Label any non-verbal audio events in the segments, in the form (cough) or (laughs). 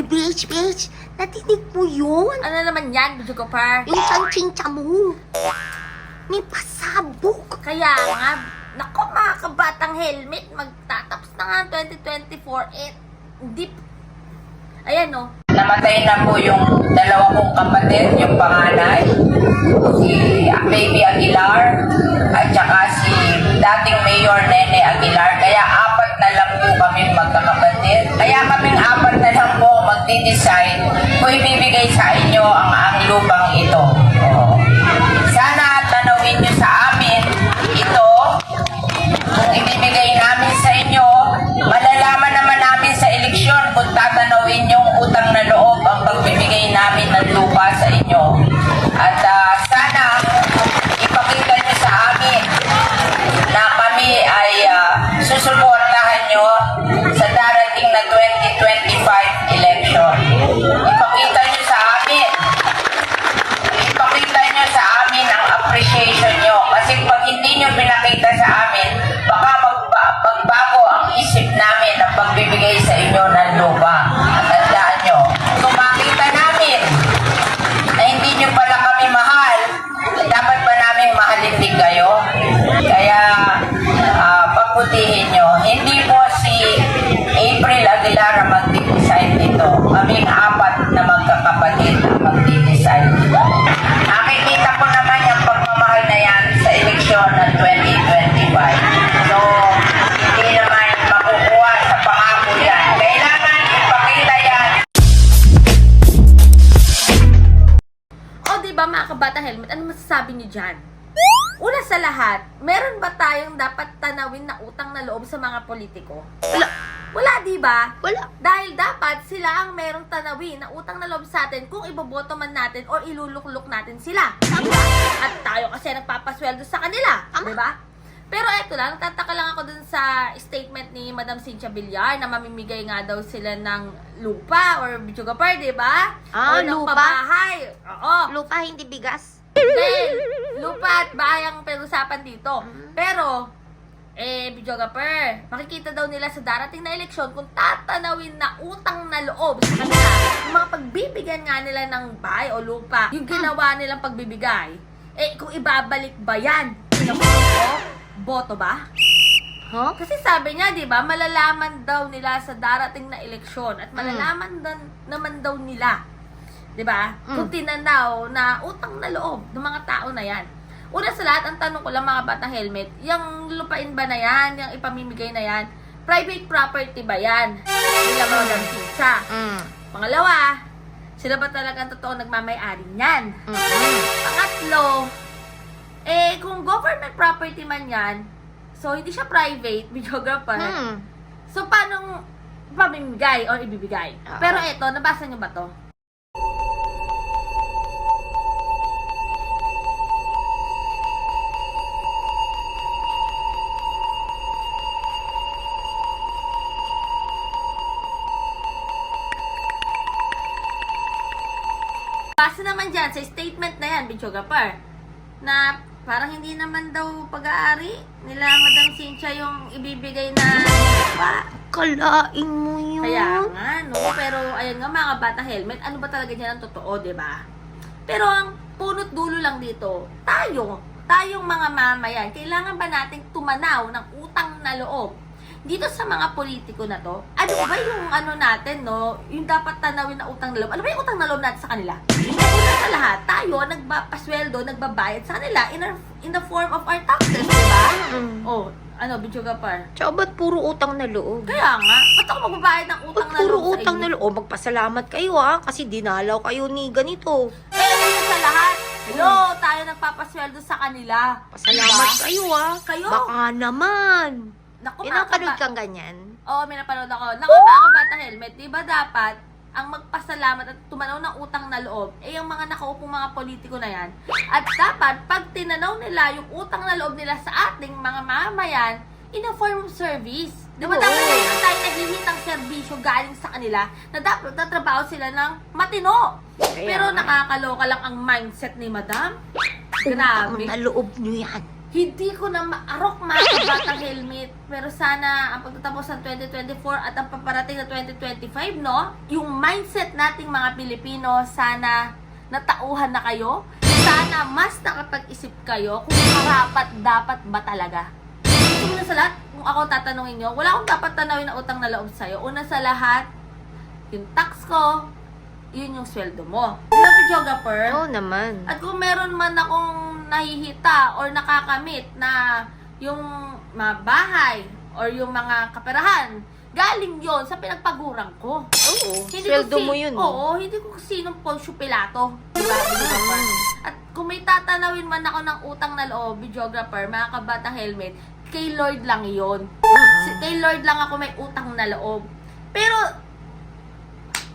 Bitch, bitch, natinig mo yun? Ano naman yan, Bijo Par? Yung chanchincha mo. May pasabog. Kaya nga, nako mga kabatang helmet, magtatapos na nga ang 2024, eh, hindi, ayan oh. no, Namatay na po yung dalawa kong kapatid, yung panganay, magdi-decide kung ibibigay sa inyo ang ang lupang ito. Oo. Sana tanawin nyo sa amin ito kung ibibigay namin sa inyo, malalaman naman namin sa eleksyon kung tatanawin yung utang na loob ang pagbibigay namin ng lupa sa inyo. Masasabi niyo dyan? Una sa lahat, meron ba tayong dapat tanawin na utang na loob sa mga politiko? Wala. Wala, di ba? Wala. Dahil dapat sila ang merong tanawin na utang na loob sa atin kung iboboto man natin or ilulukluk natin sila. Diba? At tayo kasi nagpapasweldo sa kanila. Tama. Diba? Pero eto lang, tataka lang ako dun sa statement ni Madam Cynthia Villar na mamimigay nga daw sila ng lupa or bichugapar, di ba? Ah, or ng lupa? pabahay. Oo. Lupa, hindi bigas. Then, lupa at bahay ang pinag-usapan dito. Mm. Pero, eh, videographer, makikita daw nila sa darating na eleksyon kung tatanawin na utang na loob sa kanila. Yung mga pagbibigyan nga nila ng bahay o lupa, yung ginawa nilang pagbibigay, eh, kung ibabalik ba yan? Sinabi boto ba? Huh? Kasi sabi niya, di ba, malalaman daw nila sa darating na eleksyon at malalaman dan, naman daw nila, di ba, kung tinanaw na utang na loob ng mga tao na yan. Una sa lahat, ang tanong ko lang mga batang helmet, yung lupain ba na yan, yung ipamimigay na yan, private property ba yan? Nila mga mm. pizza. Mm. Pangalawa, sila ba talagang totoo nagmamayari niyan? Mm. Pangatlo, eh, kung government property man yan, so hindi siya private, (laughs) videographer, Mm. so paano pamimigay or ibibigay? Oo. Pero eto, nabasa niyo ba to? Base naman dyan sa statement na yan, videographer, na parang hindi naman daw pag-aari nila Madam Cynthia yung ibibigay na lupa. Kalain mo yun. Kaya nga, no? Pero, ayan nga mga bata helmet, ano ba talaga dyan ang totoo, di ba? Pero ang punot dulo lang dito, tayo, tayong mga mamayan, kailangan ba nating tumanaw ng utang na loob dito sa mga politiko na to? Ano ba yung ano natin, no? Yung dapat tanawin na utang na loob. Ano ba yung utang na loob natin sa kanila? Una sa lahat, tayo, nagpapasweldo, nagbabayad sa kanila in, our, in the form of our taxes, di ba? Mm. Oh, ano, Bichuga Par? Tsaka ba't puro utang na loob? Kaya nga, ba't ako magbabayad ng utang Ba't na puro loob sa utang na loob? Magpasalamat kayo ha, kasi dinalaw kayo ni ganito. Eh, ano sa lahat? Hello, tayo nagpapasweldo sa kanila. Pasalamat Diba? kayo ha. Kayo? Baka naman. Naku, Pinapanood mga kang ganyan. Oo, may napanood ako. Naku, mga kabata helmet, di ba dapat ang magpasalamat at tumanaw ng utang na loob, eh yung mga nakaupong mga politiko na yan. At dapat, pag tinanaw nila yung utang na loob nila sa ating mga mamayan, in a form of service. Di ba Oo. dapat meron tayo nahihitang serbisyo galing sa kanila na dapat tatrabaho sila ng matino. Kaya Pero nga. nakakaloka lang ang mindset ni Madam. Utang Grabe. na loob nyo yan. Hindi ko na maarok mga kabatang helmet. Pero sana ang pagtatapos ng 2024 at ang paparating na 2025, no? Yung mindset nating mga Pilipino, sana natauhan na kayo. Sana mas nakapag-isip kayo kung karapat dapat ba talaga. Una sa lahat, kung ako tatanungin nyo, wala akong dapat tanawin na utang na loob sa'yo. Una sa lahat, yung tax ko, yun yung sweldo mo. Di ba, videographer? Oo naman. At kung meron man akong nahihita or nakakamit na yung mga bahay or yung mga kaperahan, galing yon sa pinagpagurang ko. Oo. Hindi Sweldo mo yun. Oo, hindi ko sinong Poncio Pilato. Diba? videographer? At kung may tatanawin man ako ng utang na loob, videographer, mga kabata helmet, kay Lord lang yon. Si, kay Lord lang ako may utang na loob. Pero,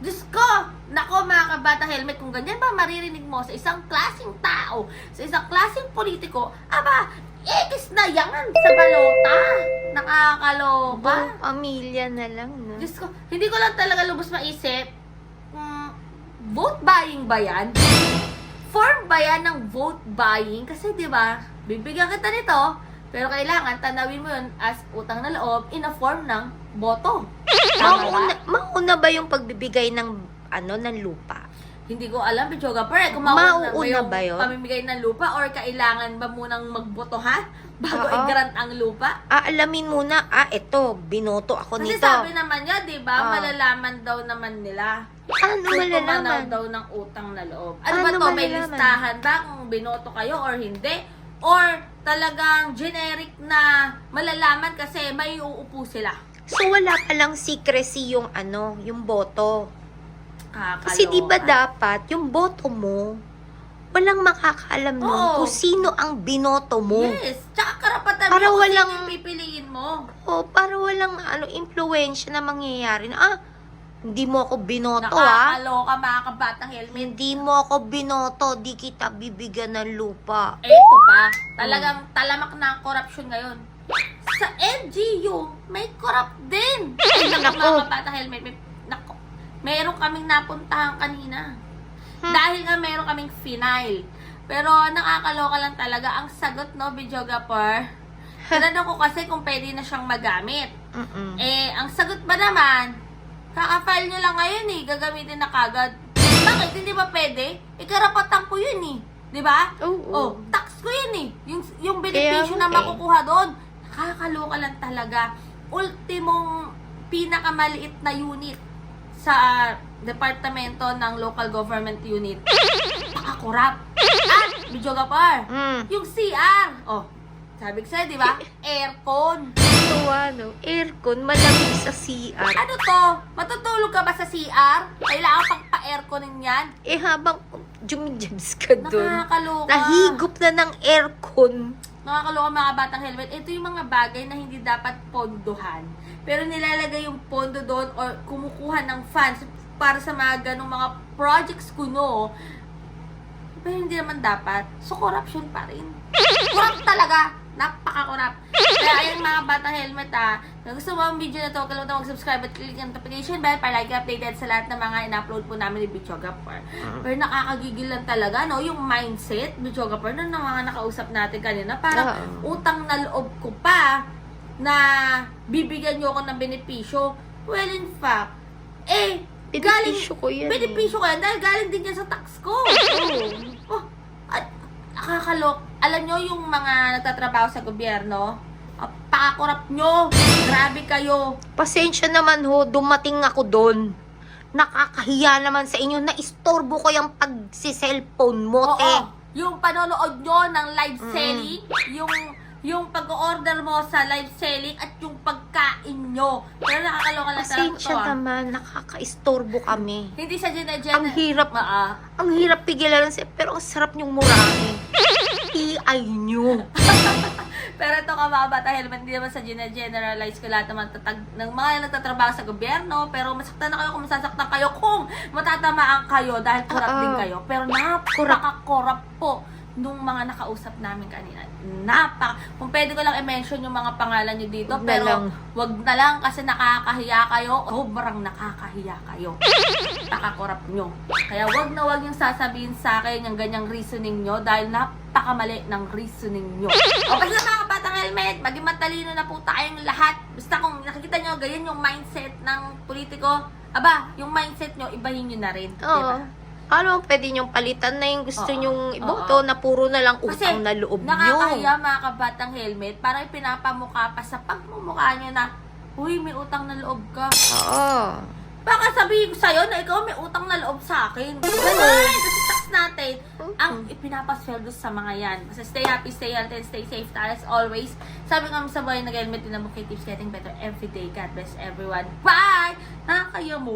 Diyos ko! Nako mga kabata helmet, kung ganyan ba maririnig mo sa isang klaseng tao, sa isang klaseng politiko, aba, ikis na yan sa balota. Nakakaloka. Buong pamilya na lang, no? Diyos ko, hindi ko lang talaga lubos maisip, mm, vote buying ba yan? Form ba yan ng vote buying? Kasi di ba bibigyan kita nito, pero kailangan tanawin mo yun as utang na loob in a form ng boto. Tama ba? Mauna, mauna ba yung pagbibigay ng ano ng lupa? Hindi ko alam, Pichoga. Pero kung mauna Mauuna yung ba yun? pamimigay ng lupa or kailangan ba munang magbotohan (laughs) bago Oo. i-grant ang lupa? Aalamin muna, ah, eto, binoto ako Kasi nito. sabi naman niya, di ba, Ah. malalaman daw naman nila. ano Kung malalaman? daw ng utang na loob. Ano, Ano ba to? May malalaman? listahan ba kung binoto kayo or hindi? Or talagang generic na malalaman kasi may uupo sila. So wala palang secrecy yung ano, yung boto. Kakaloka. Kasi di ba dapat yung boto mo walang makakaalam nun Oo. kung sino ang binoto mo. Yes. Tsaka karapatan Para mo kung walang- sino yung pipiliin mo. O para walang ano impluwensya na mangyayari na ah hindi mo ako binoto ah. Nakakaloka mga kabatang helmet. Hindi mo ako binoto, di kita bibigyan ng lupa. Eto pa, talagang talamak na ang korupsyon ngayon. Sa LGU, may corrupt din. Ay, naku, mga bata helmet. May, meron kaming napuntahan kanina. Hmm. Dahil nga meron kaming final. Pero nakakaloka lang talaga. Ang sagot, no, videographer? Tinanong ko kasi kung pwede na siyang magamit. Mm-mm. Eh, ang sagot ba naman, kaka-file nyo lang ngayon eh, gagamitin na kagad. Bakit? Hindi ba pwede? Eh, karapatan ko yun eh. Di ba? Oo. Oh, tax ko yun eh. Yung, yung benepisyo Kaya na eh. makukuha doon. Nakakaloka lang talaga. Ultimong pinakamaliit na unit sa departamento ng local government unit. Nakakurap. At, videographer, Mm. yung CR. Oh, sabi ko sa'yo, di ba? Aircon. Ito ano, aircon, malamig sa CR. Ano to? Matutulog ka ba sa CR? Kailangan pang pa-airconin yan? Eh habang jumijabs ka doon, Nakakaloka. nahigop na ng aircon. Nakakaloka mga batang helmet. Ito yung mga bagay na hindi dapat pondohan. Pero nilalagay yung pondo doon or kumukuha ng funds para sa mga ganong mga projects kuno. Pero hindi naman dapat. So, corruption pa rin. Corrupt talaga. Napaka-corrupt. Kaya ayun mga batang helmet ah. Kung gusto mo ang video na to, huwag kalimutan mag-subscribe at click ang notification bell para lagi updated sa lahat ng mga in-upload po namin ni Bichogapur. Pero nakakagigil lang talaga, no? Yung mindset, Bichogapur, nun ng mga nakausap natin kanina, parang utang na loob ko pa na bibigyan nyo ako ng benepisyo. Well, in fact, eh, Benepisyo ko yan. eh. benepisyo ko yan dahil galing din yan sa tax ko. Oh, at nakakalok. Alam nyo yung mga nagtatrabaho sa gobyerno, pakakurap nyo. Grabe kayo. Pasensya naman ho, dumating ako doon. Nakakahiya naman sa inyo na istorbo ko yung pagsi-cellphone mo, Oo. te. Yung panonood nyo ng live selling, yung yung pag-order mo sa live selling at yung pagkain nyo. Pero nakakaloka lang talaga Pasensya to. ah. naman, nakakaistorbo kami. Hindi sa gina-gena. Ang hirap, Ah, ang hirap pigilan sa pero ang sarap niyong murahin. PI nyo. (laughs) Pero ito ka mga bata helmet, hindi naman sa gina-generalize ko lahat naman tatag ng mga nagtatrabaho sa gobyerno. Pero masaktan na kayo kung masasaktan kayo kung matatamaan kayo dahil corrupt Oo. din kayo. Pero napaka-corrupt po nung mga nakausap namin kanina. Napaka, kung pwede ko lang i-mention yung mga pangalan nyo dito, Wag na pero lang. wag na lang kasi nakakahiya kayo. Sobrang nakakahiya kayo. Nakakorap nyo. Kaya wag na wag yung sasabihin sa akin yung ganyang reasoning nyo dahil napakamali ng reasoning nyo. O basta mga kapatang helmet, maging matalino na po tayong lahat. Basta kung nakikita nyo, ganyan yung mindset ng politiko, aba, yung mindset nyo, ibahin nyo na rin. Oo. Diba? Ano, pwede niyong palitan na yung gusto Oo. niyong iboto na puro na lang Kasi utang na loob niyo. Nakakahiya mga kabatang helmet, parang pinapamukha pa sa pagmumukha nyo na, Uy, may utang na loob ka. Oo. Baka sabihin ko sa'yo na ikaw may utang na loob sa akin. Ganun! Kasi tax natin, ang ipinapasweldo sa mga yan. Basta stay happy, stay healthy, and stay safe tayo as always. Sabi nga sa buhay nag-helmet din ang keeps getting better every day. God bless everyone. Bye! Nakakaya mo.